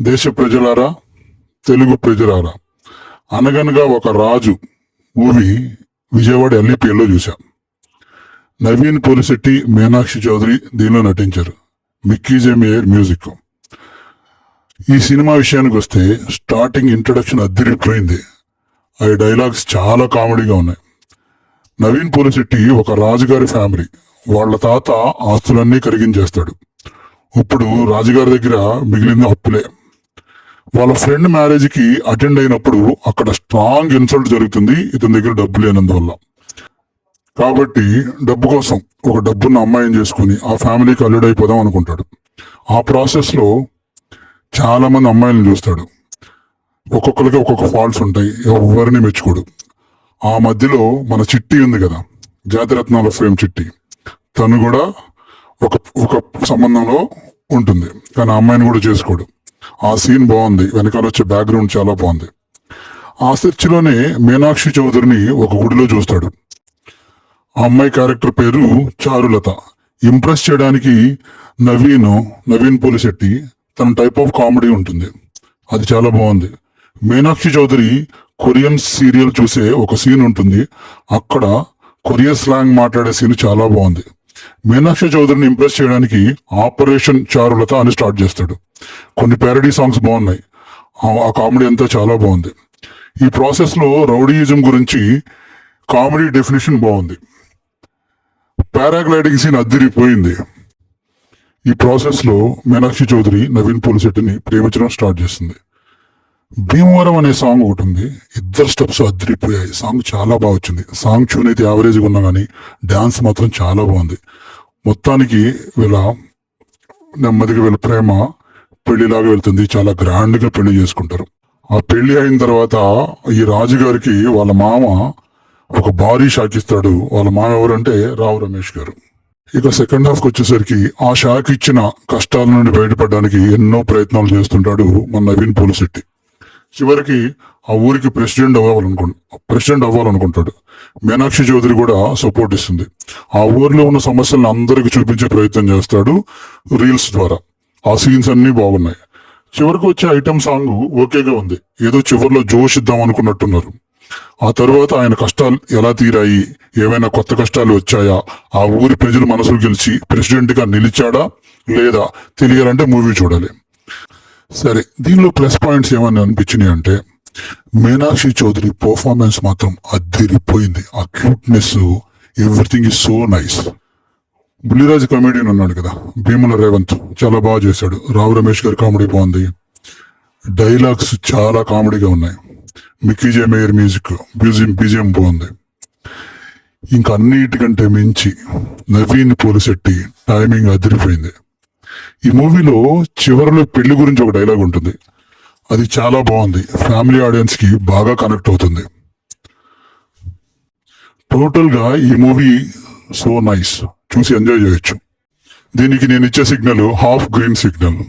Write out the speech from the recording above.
దేశ ప్రజలారా తెలుగు ప్రజలారా అనగనగా ఒక రాజు మూవీ విజయవాడ ఎల్ఈపిఎల్లో చూశాం. నవీన్ పోలిశెట్టి మీనాక్షి చౌదరి దీనిలో నటించారు. Mickey J Meyer music. ఈ సినిమా విషయానికి వస్తే స్టార్టింగ్ ఇంట్రడక్షన్ అద్దరిపోయింది. ఆ డైలాగ్స్ చాలా కామెడీగా ఉన్నాయి. నవీన్ పోలిశెట్టి ఒక రాజుగారి ఫ్యామిలీ. వాళ్ళ తాత ఆస్తులన్నీ కరిగించేస్తాడు. ఇప్పుడు రాజుగారి దగ్గర మిగిలింది అప్పులే. వాళ్ళ ఫ్రెండ్ మ్యారేజ్కి అటెండ్ అయినప్పుడు అక్కడ స్ట్రాంగ్ ఇన్సల్ట్ జరుగుతుంది ఇతని దగ్గర డబ్బు లేనందువల్ల. కాబట్టి డబ్బు కోసం ఒక డబ్బున్న అమ్మాయిని చేసుకుని ఆ ఫ్యామిలీకి అల్లుడైపోదాం అనుకుంటాడు. ఆ ప్రాసెస్లో చాలా మంది అమ్మాయిలను చూస్తాడు. ఒక్కొక్కరికి ఒక్కొక్క ఫాల్ట్స్ ఉంటాయి ఎవరిని మెచ్చుకోడు. ఆ మధ్యలో మన చిట్టి ఉంది కదా జాతిరత్నాల ఫ్రేమ్ చిట్టి. తను కూడా ఒక ఒక సంబంధంలో ఉంటుంది కానీ ఆ అమ్మాయిని కూడా చేసుకోడు. ఆ సీన్ బాగుంది. వెనకాల వచ్చే బ్యాక్గ్రౌండ్ చాలా బాగుంది. ఆ search మీనాక్షి చౌదరిని ఒక గుడిలో చూస్తాడు. ఆ అమ్మాయి క్యారెక్టర్ పేరు చారులత. ఇంప్రెస్ చేయడానికి నవీన్ నవీన్ పోలిశెట్టి తన టైప్ ఆఫ్ కామెడీ ఉంటుంది. అది చాలా బాగుంది. మీనాక్షి చౌదరి కొరియన్ సీరియల్ చూసే ఒక సీన్ ఉంటుంది. అక్కడ కొరియన్ స్లాంగ్ మాట్లాడే సీన్ చాలా బాగుంది. మీనాక్షి చౌదరిని ఇంప్రెస్ చేయడానికి ఆపరేషన్ చారులత అని స్టార్ట్ చేస్తాడు. కొన్ని ప్యారడీ సాంగ్స్ బాగున్నాయి. ఆ- కామెడీ అంతా చాలా బాగుంది. ఈ ప్రాసెస్లో రౌడీయిజం గురించి కామెడీ డెఫినేషన్ బాగుంది. పారాగ్లైడింగ్ సీన్ అద్దిరిపోయింది. ఈ ప్రాసెస్లో మీనాక్షి చౌదరి నవీన్ పోలిశెట్టిని ప్రేమించడం స్టార్ట్ చేస్తుంది భీమవరం అనే సాంగ్ ఒకటి ఉంది. ఇద్దరు స్టెప్స్ అద్దరిపోయాయి. సాంగ్ చాలా బాగా వచ్చింది. సాంగ్ ట్యూన్ అయితే యావరేజ్గా ఉన్నా కానీ డ్యాన్స్ మాత్రం చాలా బాగుంది. మొత్తానికి వీళ్ళ నెమ్మదిగా వీళ్ళ ప్రేమ పెళ్ళిలాగా వెళ్తుంది. చాలా గ్రాండ్గా పెళ్ళి చేసుకుంటారు. ఆ పెళ్ళి అయిన తర్వాత ఈ రాజుగారికి వాళ్ళ మామ ఒక భారీ షాక్ ఇస్తాడు. వాళ్ళ మామ ఎవరంటే రావు రమేష్ గారు. ఇక సెకండ్ హాఫ్కి వచ్చేసరికి ఆ షాక్ ఇచ్చిన కష్టాల నుండి బయటపడడానికి ఎన్నో ప్రయత్నాలు చేస్తుంటాడు మన నవీన్ పోలిశెట్టి. చివరికి ఆ ఊరికి ప్రెసిడెంట్ అవ్వాలనుకు ప్రెసిడెంట్ అవ్వాలనుకుంటాడు. మీనాక్షి చౌదరి కూడా సపోర్ట్ ఇస్తుంది. ఆ ఊర్లో ఉన్న సమస్యలను అందరికి చూపించే ప్రయత్నం చేస్తాడు రీల్స్ ద్వారా. ఆ సీన్స్ అన్నీ బాగున్నాయి. చివరికి వచ్చే ఐటమ్ సాంగ్ ఓకేగా ఉంది. ఏదో చివరిలో జోష్ ఇద్దాం అనుకున్నట్టున్నారు. ఆ తర్వాత ఆయన కష్టాలు ఎలా తీరాయి? ఏమైనా కొత్త కష్టాలు వచ్చాయా? ఆ ఊరి ప్రజలు మనసులు గెలిచి ప్రెసిడెంట్గా నిలిచాడా? లేదా తెలియాలంటే మూవీ చూడాలి. సరే దీనిలో ప్లస్ పాయింట్స్ ఏమని అనిపించినాయి అంటే మీనాక్షి చౌదరి పర్ఫార్మెన్స్ మాత్రం అద్దెరిపోయింది ఆ cuteness everything is so nice Bulliraju comedian ఉన్నాడు కదా భీముల రేవంత్. చాలా బాగా చేశాడు. రావు రమేష్ గారి కామెడీ బాగుంది. డైలాగ్స్ చాలా కామెడీగా ఉన్నాయి. మిక్కీ జే మేయర్ మ్యూజిక్ బ్యూజియం బీజియం బాగుంది. ఇంకా అన్నిటికంటే మించి నవీన్ పోలిశెట్టి టైమింగ్ అదిరిపోయింది. ఈ మూవీలో చివరిలో పెళ్ళి గురించి ఒక డైలాగ్ ఉంటుంది. అది చాలా బాగుంది. ఫ్యామిలీ ఆడియన్స్కి బాగా కనెక్ట్ అవుతుంది. టోటల్గా ఈ మూవీ సో నైస్ చూసి ఎంజాయ్ చేయొచ్చు. దీనికి నేను ఇచ్చే సిగ్నల్ హాఫ్ గ్రీన్ సిగ్నల్